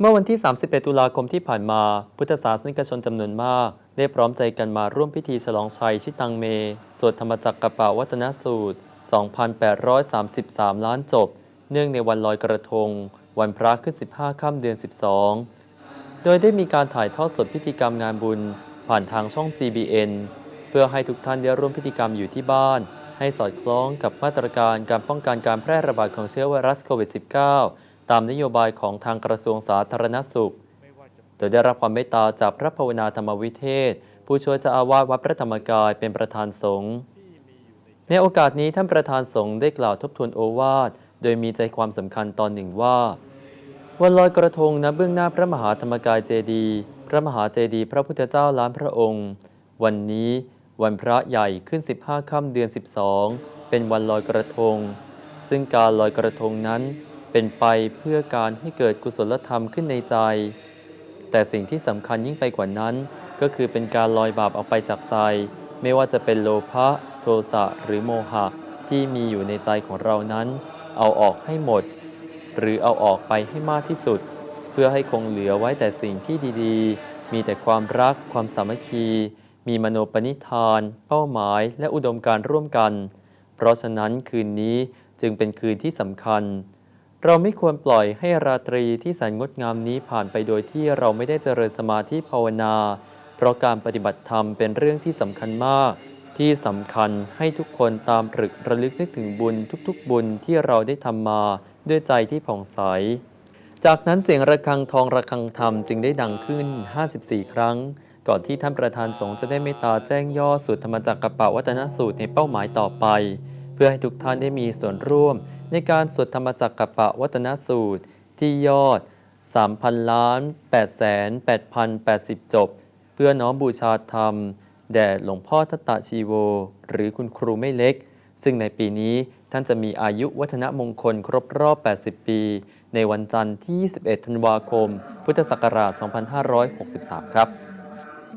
เมื่อวันที่ 31 ตุลาคมที่ผ่านมา พุทธศาสนิกชนจำนวนมาก ได้พร้อมใจกันมาร่วมพิธีฉลองชัยชิตังเม สวดธรรมจักรกะปะวัตนสูตร 2,833 ล้านจบ เนื่องในวันลอยกระทง วันพระขึ้น 15 ค่ำเดือน 12 โดยได้มีการถ่ายทอดสดพิธีกรรมงานบุญ ผ่านทางช่อง GBN เพื่อให้ทุกท่านได้ร่วมพิธีกรรมอยู่ที่บ้าน ให้สอดคล้องกับมาตรการการป้องกันการแพร่ระบาดของเชื้อไวรัสโควิด -19 ตามนโยบายของทางกระทรวงสาธารณสุข โดยได้รับความเมตตาจากพระภาวนาธรรมวิเทศ ผู้ช่วยเจ้าอาวาสวัดพระธรรมกายเป็นประธานสงฆ์ในโอกาสนี้ท่านประธานสงฆ์ได้กล่าวทบทวนโอวาท โดยมีใจความสำคัญตอนหนึ่งว่า วันลอยกระทงณเบื้องหน้าพระมหาธรรมกายเจดี พระมหาเจดีพระพุทธเจ้าล้านพระองค์ วันนี้วันพระใหญ่ขึ้น 15 ค่ำเดือน 12 เป็นวันลอยกระทง ซึ่งการลอยกระทงนั้น เป็นไปเพื่อการให้เกิดกุศลธรรมขึ้นในใจ แต่สิ่งที่สำคัญยิ่งไปกว่านั้น ก็คือเป็นการลอยบาปออกไปจากใจ ไม่ว่าจะเป็นโลภะโทสะหรือโมหะที่มีอยู่ในใจของเรานั้น เอาออกให้หมด หรือเอาออกไปให้มากที่สุด เพื่อให้คงเหลือไว้แต่สิ่งที่ดีๆ มีแต่ความรัก ความสามัคคี มีมโนปณิธาน เป้าหมาย และอุดมการร่วมกัน เพราะฉะนั้นคืนนี้จึงเป็นคืนที่สำคัญ เราไม่ควรปล่อยให้ราตรีที่แสนงดงามนี้ผ่านไปโดยที่เราไม่ได้เจริญสมาธิภาวนา เพราะการปฏิบัติธรรมเป็นเรื่องที่สำคัญมาก ที่สำคัญให้ทุกคนตามตรึกระลึกนึกถึงบุญทุกๆ บุญที่เราได้ทำมาด้วยใจที่ผ่องใส จากนั้นเสียงระฆังทองระฆังธรรมจึงได้ดังขึ้น 54 ครั้ง ก่อนที่ท่านประธานสงฆ์จะได้เมตตาแจ้งย่อสูตรธรรมจักรกะปะวัตนสูตรในเป้าหมายต่อไป พื่อให้ทุกท่านได้มีส่วนร่วม ในการสวดธรรมจักรกะปะวัตนสูตรที่ยอด 3,000ล้าน8แสน8,080 จบ เพื่อน้อมบูชาธรรม แด่หลวงพ่อทัตตะชีโว หรือคุณครูไม่เล็ก ซึ่งในปีนี้ท่านจะมีอายุวัฒนมงคลครบรอบ 80 ปี ในวันจันทร์ที่ 21 ธันวาคม พุทธศักราช 2563 ครับ